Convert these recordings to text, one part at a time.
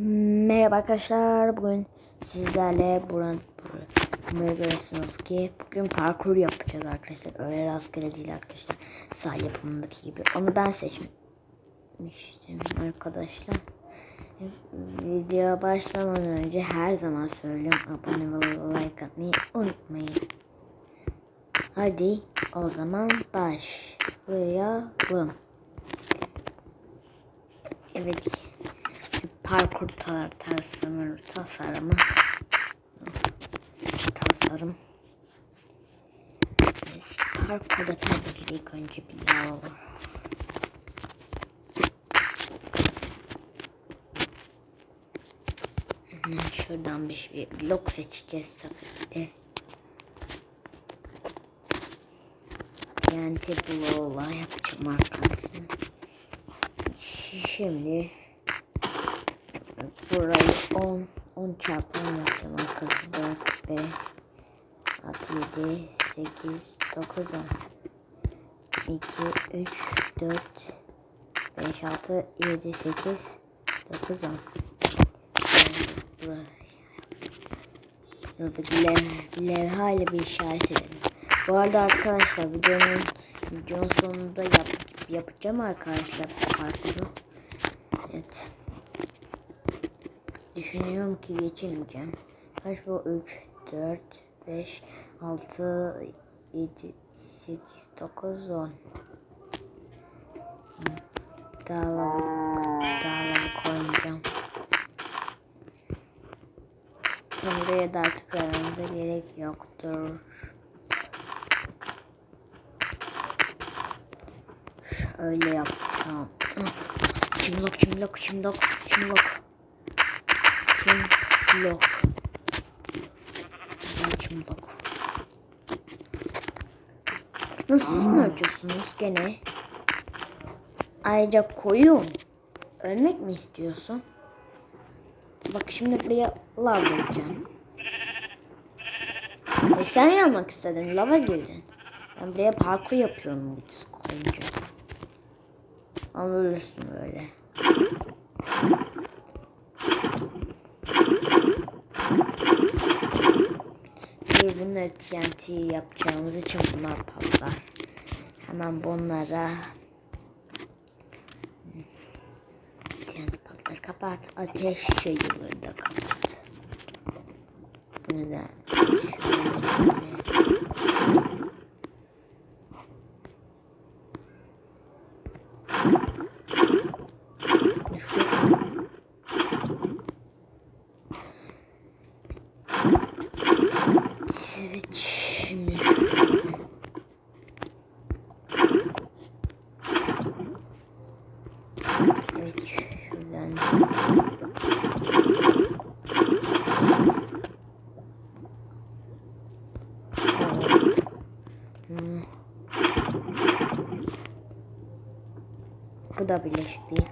Merhaba arkadaşlar. Bugün sizlerle buran buraya görüyorsunuz ki bugün parkur yapacağız arkadaşlar. Öyle rastgele değil arkadaşlar. Sağ yapımındaki gibi. Onu ben seçmiştim arkadaşlar. Video başlamadan önce her zaman söylüyorum. Abone ve like atmayı unutmayın. Hadi o zaman başlayalım. Evet parkur tar tasarımı tasarımı tasarım parkurda tabii ki ilk önce bir yağ olur. Şuradan bir şey blok seçeceğiz tabii ki de. TNT bloğuyla yapacağım arkadaşlar. Şimdi burayı 10 10 çarpı 10 yapacağım arkadaşlar 4 5 6 7 8 9 10 2 3 4 5 6 7 8 9 10 Lev, levha ile bir işaret edelim. Bu arada arkadaşlar videonun videonun sonunda yap, yapacağım arkadaşlar parkuru. Evet. Düşünüyorum ki geçemeyeceğim. Kaç bu? 3, 4, 5, 6, 7, 8, 9, 10. Dağları, dağları koymayacağım. Tam buraya da artık vermemize gerek yoktur. Şöyle yapacağım. Çimlok, çimlok, çimlok, çimlok. Çimlok. Çimlok. Nasıl siz ne yapıyorsunuz gene? Ayrıca koyun. Ölmek mi istiyorsun? Bak şimdi buraya lav gireceğim. E sen yapmak istedin. Lava girdin. Ben buraya parkur yapıyorum git koyunca. Ama ölürsün böyle. Bunları TNT yapacağımız için bunlar patlar. Hemen bunlara TNT patlar. Kapat. Ateş şeyleri de kapat. Bunu da şöyle. Bu da birleşik değil.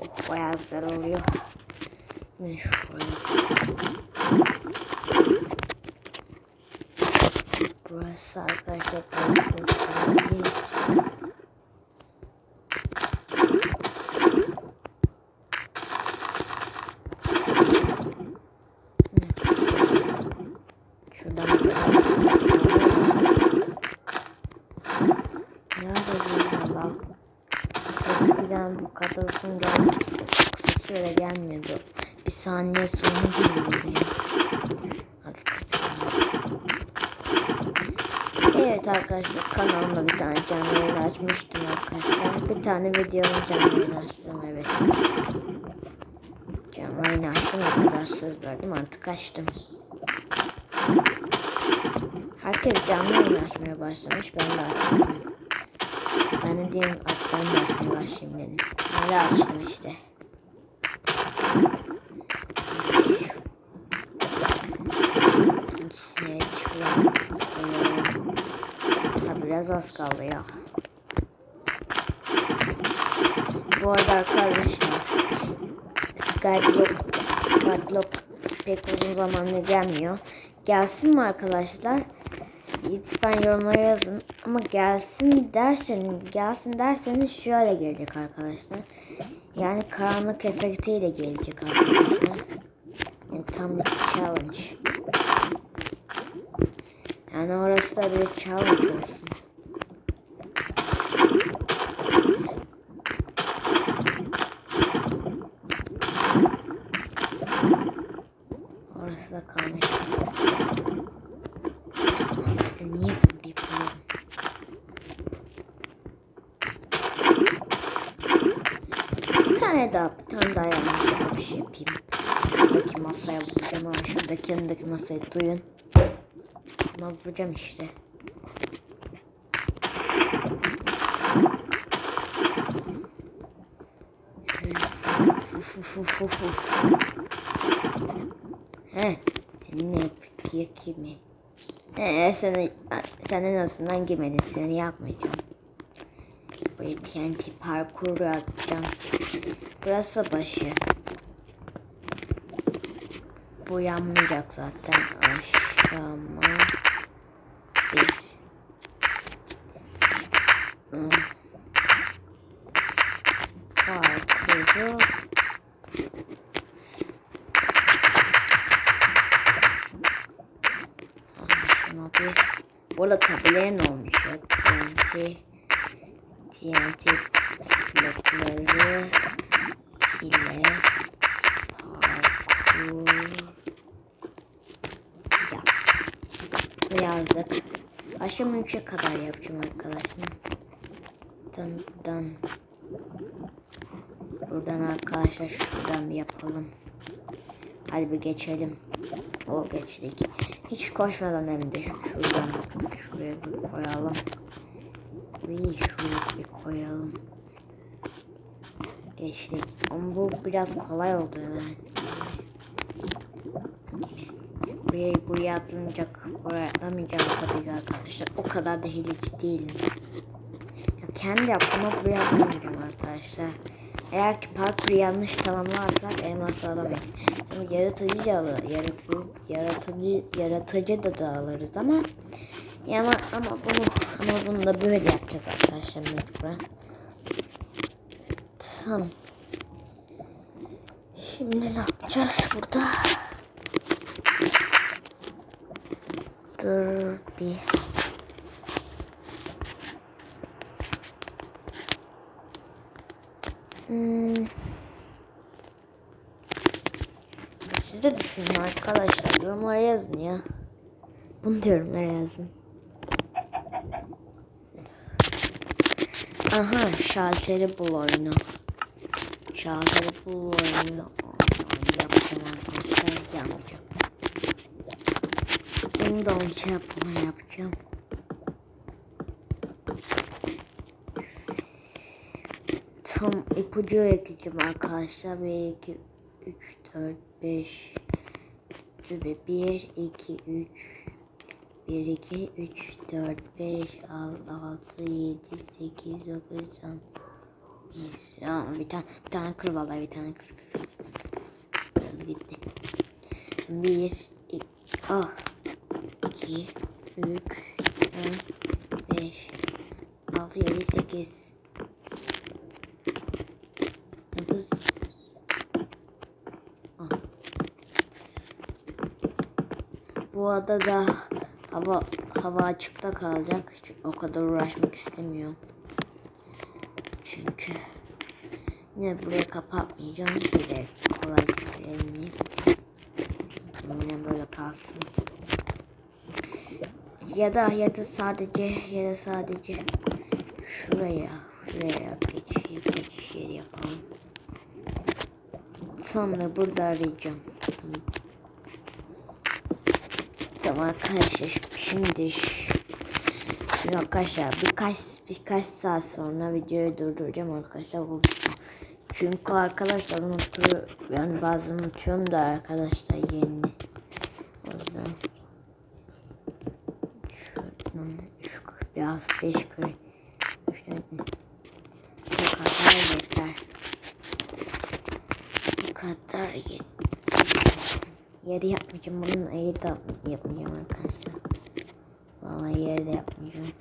Oh, bayağı güzel oluyor. Şimdi şuraya. Burası arkadaşlar burası Şuradan bakalım. Nerede bu Allah? Eskiden bu kadar uzun gelmedi. Kısa süre gelmiyordu. Bir saniye sonra geliyordu ya. Artık Evet arkadaşlar kanalımda bir tane canlı yayın açmıştım arkadaşlar. Bir tane videonun canlı yayın açtım evet. Canlı yayın açtım ne kadar söz verdim artık açtım. Herkes canlı yayın açmaya başlamış ben de açtım. Ben de diyeyim ben de açmaya başlayayım dedim. De açtım işte. Evet şuraya koyalım. Ha biraz az kaldı ya. Bu arada arkadaşlar Skyblock Skyblock pek uzun zamandır gelmiyor. gelsin mi arkadaşlar? Lütfen yorumlara yazın. Ama gelsin derseniz, gelsin derseniz şöyle gelecek arkadaşlar. Yani karanlık efektiyle gelecek arkadaşlar. Yani tam bir challenge. Yani orası da bir challenge olsun. Orası da kalmış. Niye böyle yapıyorum? Bir tane daha, bir tane daha yanlış bir şey yapayım. Şuradaki masaya vuracağım ama şuradaki yanındaki masayı duyun. Buna vuracağım işte. Uf, uf, uf, uf, uf. He, seninle yapıyor kimi? He, sen, sen en azından girmedin, seni yapmayacağım. Buraya TNT parkuru yapacağım. Burası başı. Bu yanmayacak zaten. Aşağıma bir. Parkuru. Aşağıma bir. Burada tabelaya ne olmuş ya? TNT. TNT blokları ile parkur yap. Yazdık. Akşam 3'e kadar yapacağım arkadaşlar. Buradan, buradan, arkadaşlar şuradan bir yapalım. Hadi bir geçelim. O geçtik. Hiç koşmadan hem de şu- şuradan şuraya bir koyalım. Bir şuraya bir koyalım. Geçtik. Ama bu biraz kolay oldu yani. Buraya, buraya atlanacak. Oraya atlamayacağım tabii ki arkadaşlar. O kadar da hileci değilim. Ya kendi yaptığıma buraya atlamayacağım arkadaşlar. Eğer ki parkuru yanlış tamamlarsak elmas alamayız. Sonra yaratıcı alır, yaratıcı, yaratıcı, yaratıcı da, da alırız ama ama ama bunu ama bunu da böyle yapacağız arkadaşlar mecburen. Tamam. Şimdi ne yapacağız burada? Dur bir. Hmm. Siz de düşünün arkadaşlar. Yorumlara yazın ya. Bunu da yorumlara yazın. Aha şalteri bul oyunu. Şalteri bul oyunu. Yapacağım arkadaşlar. Yapacağım. Bunu da önce yapma yapacağım. Tam ipucu ekleyeceğim arkadaşlar. 1, 2, 3, 4, 5. 1, 2, 3. 1, 2, 3, 4, 5, 6, 7, 8, 9, 10. Bir, Aa, bir tane, bir tane kır vallahi bir tane kır. kır. Gitti. 1, 2, ah. 2, 3, 4, 5, 6, 7, 8. 9. Ah. Bu adada hava hava açıkta kalacak. O kadar uğraşmak istemiyorum. Çünkü yine buraya kapatmayacağım. Direkt kolay elini. Yine böyle kalsın. Ya da ya da sadece ya da sadece şuraya şuraya geçiş geçiş yeri yapalım. Sonra burada arayacağım. Tamam. Tamam arkadaşlar şimdi şimdi arkadaşlar birkaç birkaç saat sonra videoyu durduracağım arkadaşlar çünkü arkadaşlar unutuyor yani bazen unutuyorum da arkadaşlar yeni o yüzden şuradan şu biraz beş şöyle bu kadar yeter bu kadar yeter Yeri yapmayacağım. Bunun yeri de yapmayacağım arkadaşlar. Vallahi yeri de yapmayacağım.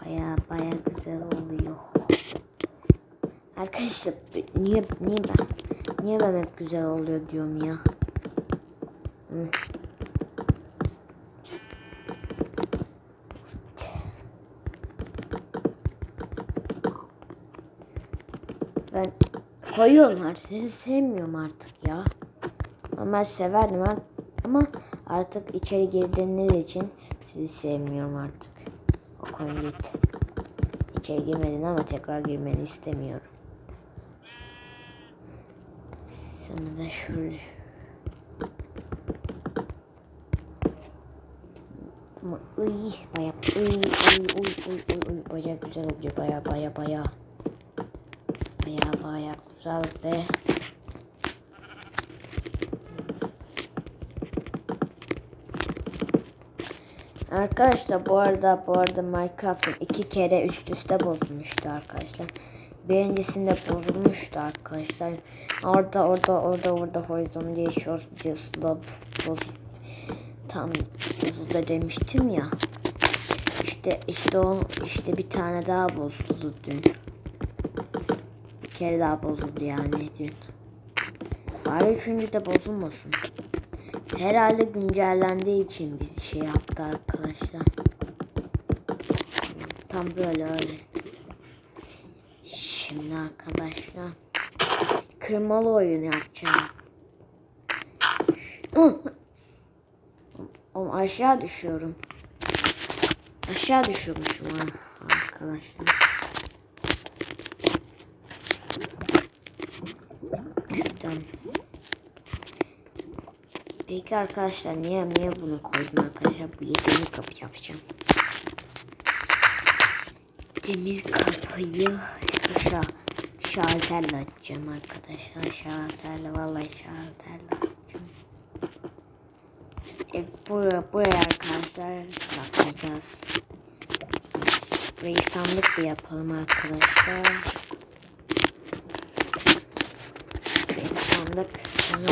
Baya baya güzel oluyor. Arkadaşlar niye niye ben niye ben hep güzel oluyor diyorum ya. Ben koyuyorlar. Sizi sevmiyorum artık ya. Ama ben severdim. Ama artık içeri girdiğiniz için sizi sevmiyorum artık. O koyun git. İçeri girmedin ama tekrar girmeni istemiyorum. Sana da şöyle. Ama uy baya uy uy uy uy uy uy baya güzel oluyor baya baya baya. Baya baya güzel be. Arkadaşlar bu arada bu arada Minecraft'ım iki kere üst üste bozulmuştu arkadaşlar. Birincisinde bozulmuştu arkadaşlar. Orada orada orada orada Horizon short videosu da boz tam bozuldu demiştim ya. İşte işte o işte bir tane daha bozuldu dün. Bir kere daha bozuldu yani dün. Bari üçüncü de bozulmasın. Herhalde güncellendiği için biz şey yaptı arkadaşlar. Tam böyle öyle. Şimdi arkadaşlar kırmalı oyun yapacağım. Aşağı düşüyorum. Aşağı düşüyormuşum arkadaşlar. Şuradan. Peki arkadaşlar niye niye bunu koydum arkadaşlar? Bu demir kapı yapacağım. Demir kapıyı şa şalterle açacağım arkadaşlar. Şalterle vallahi şalterle buraya, buraya arkadaşlar bakacağız. Burayı sandık da yapalım arkadaşlar. Buraya sandık. Sonra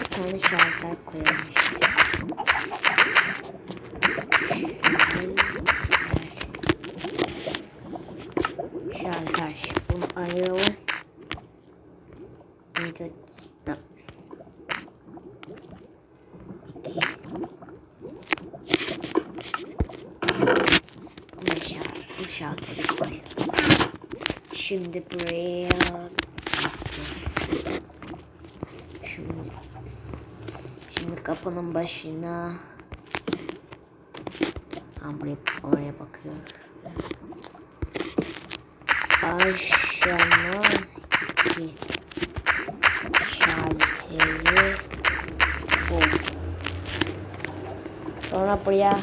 bir tane şalter koyalım işte. Şalter. Bunu ayıralım. Bir de iki. Bu koyalım. Şimdi buraya Şimdi Şimdi kapının başına ha, buraya, oraya bakıyor. Aşağına iki şalteri. Sonra buraya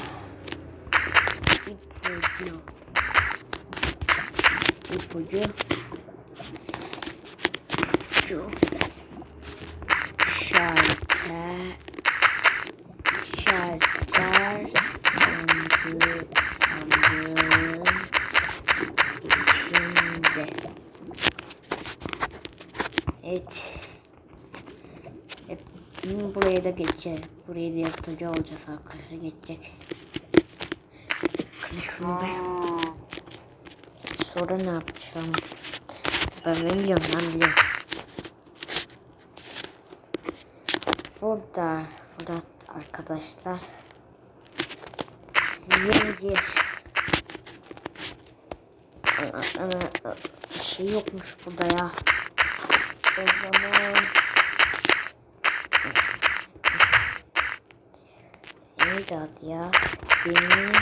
ipucu ipucu şu şalter şalter sandığı sandığın içinde evet. Hep buraya da geçeceğiz. Burayı da yırtıcı olacağız arkadaşlar. Geçecek. Kırı şunu be sonra ne yapacağım? Ben biliyorum ben biliyorum Burada, burada arkadaşlar zincir bir şey yokmuş burada ya. O zaman neydi adı ya? Demir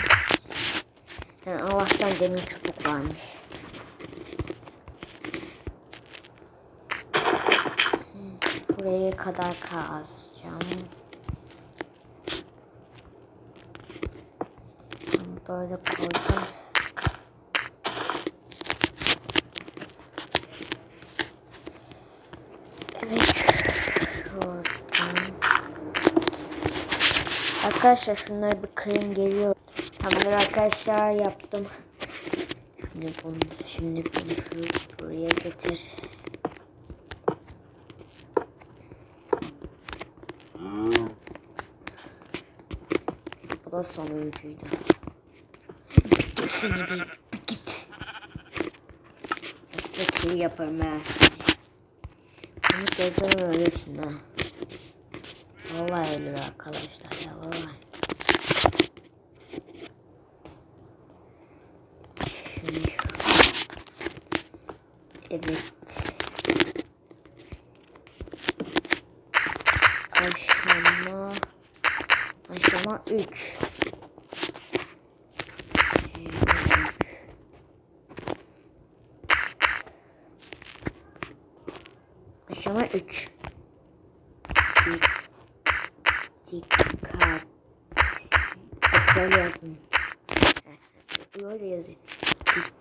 yani Allah'tan demir çubuk varmış. Buraya kadar kazacağım. Böyle koyacağız. Evet. Şuradan. Arkadaşlar şunları bir kırayım geliyor. Tamamdır arkadaşlar yaptım. Şimdi bunu, şimdi bunu buraya getir. Bu da sonuncuydu. Git seni bir, git. Sıkıntı yaparım ha. Bunu kesin ölürsün ha. Vallahi ölür arkadaşlar ya vallahi. Şimdi şu. Evet. Aşama. Aşama 3. Aşama 3. Dikkat. Böyle yazın. Böyle yazın. Dik.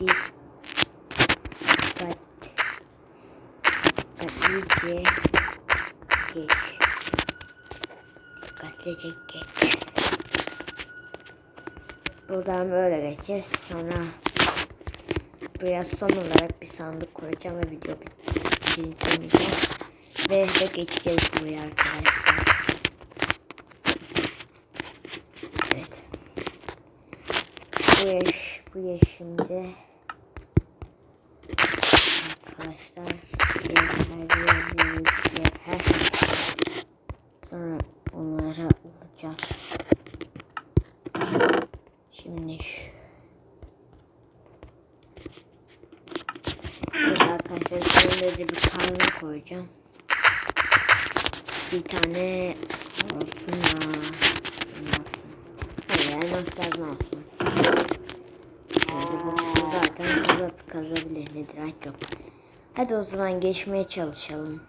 Dik. Dikkat. Dikkatlice geç. Dikkatlice geç. Buradan böyle geçeceğiz. Sonra buraya son olarak bir sandık koyacağım ve video bitireceğim. Ve de geçeceğiz buraya arkadaşlar. Evet. Bu yaş, bu yaşımda arkadaşlar yeter yeter. Sonra onları alacağız. Şimdi şu Evet arkadaşlar şöyle de bir kahve koyacağım. Bir tane altın. Elmas? Hayır elmas lazım olsun. Şimdi zaten kazıp kazabilir nedir yok. Hadi o zaman geçmeye çalışalım.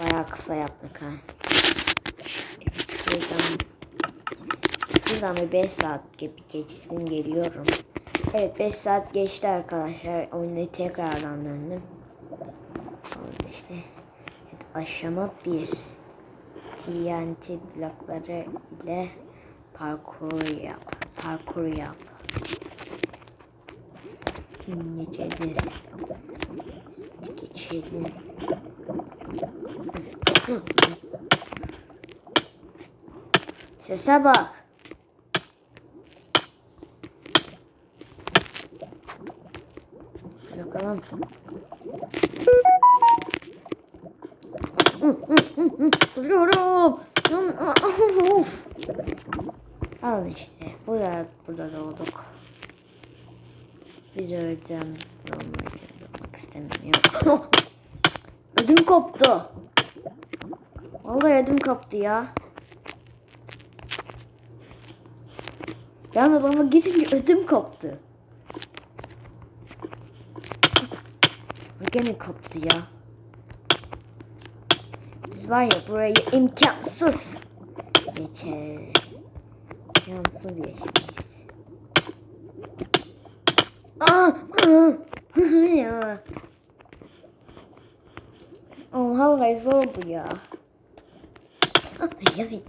Bayağı kısa yaptık ha. Şuradan, şuradan bir 5 saat gibi geçsin geliyorum. Evet 5 saat geçti arkadaşlar. Oyuna tekrardan döndüm. Evet, aşama 1. TNT blokları ile parkur yap. Parkur yap. Geçeceğiz. Geçelim. Sese bak. Bakalım. Of. Al işte. Burada, burada doğduk. Biz öldüm. Olmak istemiyorum. ödüm koptu. Vallahi ödüm koptu ya. Ben adama girince ödüm koptu. Gene koptu ya. Biz var ya burayı imkansız geçer. İmkansız geçemeyiz. Aa, aa, ya. Oh, vallahi zor bu ya. Ay, ay.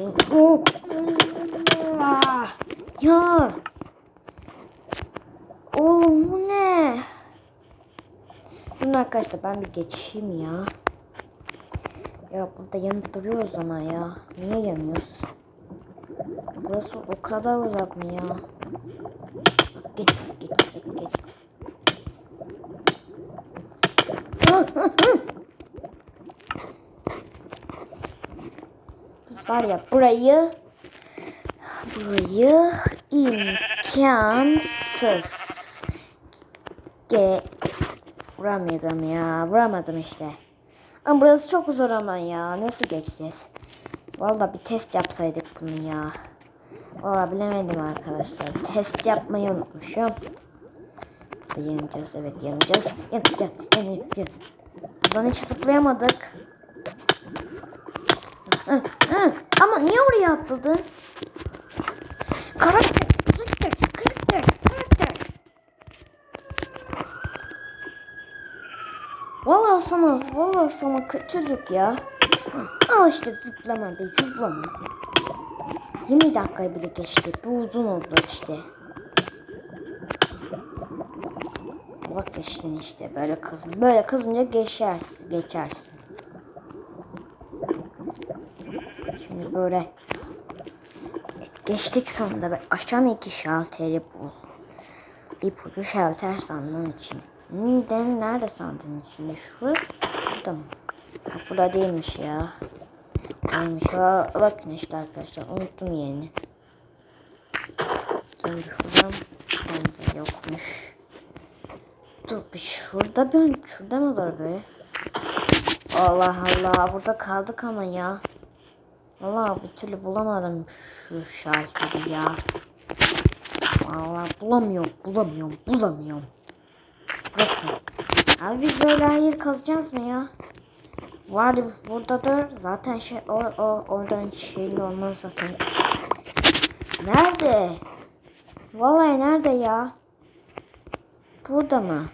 Oh, oh. Ah, Ya. Oğlum bu ne? Durun arkadaşlar ben bir geçeyim ya. Ya burada yanıp duruyoruz ama ya. Niye yanıyoruz? Burası o kadar uzak mı ya? Geç geç geç geç. Biz var ya burayı burayı imkansız ge vuramadım ya vuramadım işte. Ama burası çok zor ama ya nasıl geçeceğiz? Vallahi bir test yapsaydık bunu ya. Vallahi bilemedim arkadaşlar. Test yapmayı unutmuşum. Yanacağız evet yanacağız. Yanacağız. Yanacağız. Buradan hiç zıplayamadık. Hı, hı. Ama niye oraya atladın? Karakter, karakter. Vallahi sana, vallahi sana kötülük ya. Al işte zıplama be zıplama. 20 dakikayı bile geçti. Bu uzun oldu işte. Bak işte işte böyle kızın. Böyle kızınca geçersin. Geçersin. Şimdi böyle geçtik sonunda ve aşağıdan iki şalteri bul. İpucu şalter sandığın için. Neden nerede sandığın içinde? Şurada burada mı? Ha, Burada değilmiş ya. Neymiş o? Bakın işte arkadaşlar unuttum yerini. Dur şuradan bende yokmuş. Dur bir şurada ben şurada mı var be? Allah Allah burada kaldık ama ya. Allah bir türlü bulamadım şu şalteri ya. Allah bulamıyorum bulamıyorum bulamıyorum. Burası. Abi biz böyle hayır kazacağız mı ya? Var buradadır. Zaten şey o, o oradan şeyli olmaz zaten. Nerede? Vallahi nerede ya? Burada mı?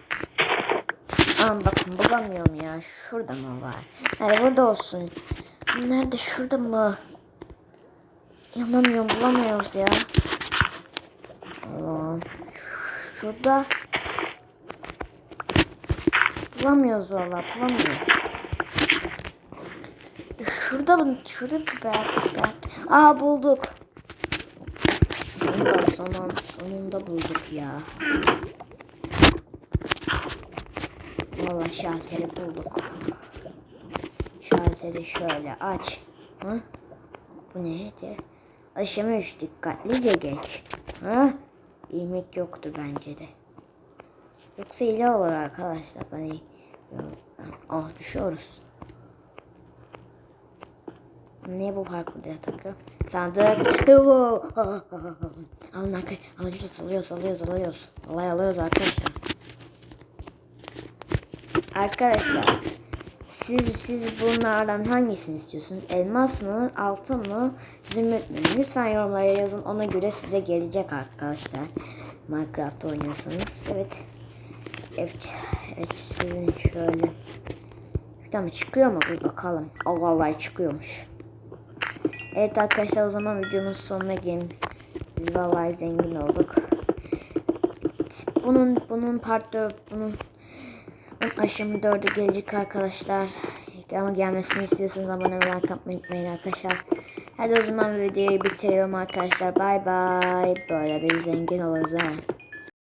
Aa bakın bulamıyorum ya. Şurada mı var? Hayır burada olsun. Nerede? Şurada mı? Yanamıyorum bulamıyoruz ya. Allah'ım. Şurada. Bulamıyoruz valla bulamıyoruz. Şurada mı? Şurada mı? Belki. Aa bulduk. Sonunda, sonunda, sonunda bulduk ya. Valla şalteri bulduk. Şalteri şöyle aç. Hı? Bu nedir? Aşama 3 dikkatlice geç. Ha? İlmek yoktu bence de. Yoksa ile olur arkadaşlar. Ben Ah düşüyoruz. Ne bu parkurda takıyor? Sandık. Alın arkadaşlar. Alıyoruz, alıyoruz, alıyoruz, alıyoruz. Olay alıyoruz arkadaşlar. Arkadaşlar. Siz, siz bunlardan hangisini istiyorsunuz? Elmas mı, altın mı, zümrüt mü? Lütfen yorumlara yazın. Ona göre size gelecek arkadaşlar. Minecraft oynuyorsanız. Evet. Evet. Sizin şöyle. Şuradan mı çıkıyor mu? Bir bakalım. Allah Allah çıkıyormuş. Evet arkadaşlar o zaman videonun sonuna gelin. Biz vallahi zengin olduk. Bunun bunun part 4 bunun, bunun aşımı 4'ü gelecek arkadaşlar. Ama gelmesini istiyorsanız abone ve like unutmayın arkadaşlar. Hadi o zaman videoyu bitiriyorum arkadaşlar. Bay bay. Böyle bir zengin oluruz ha.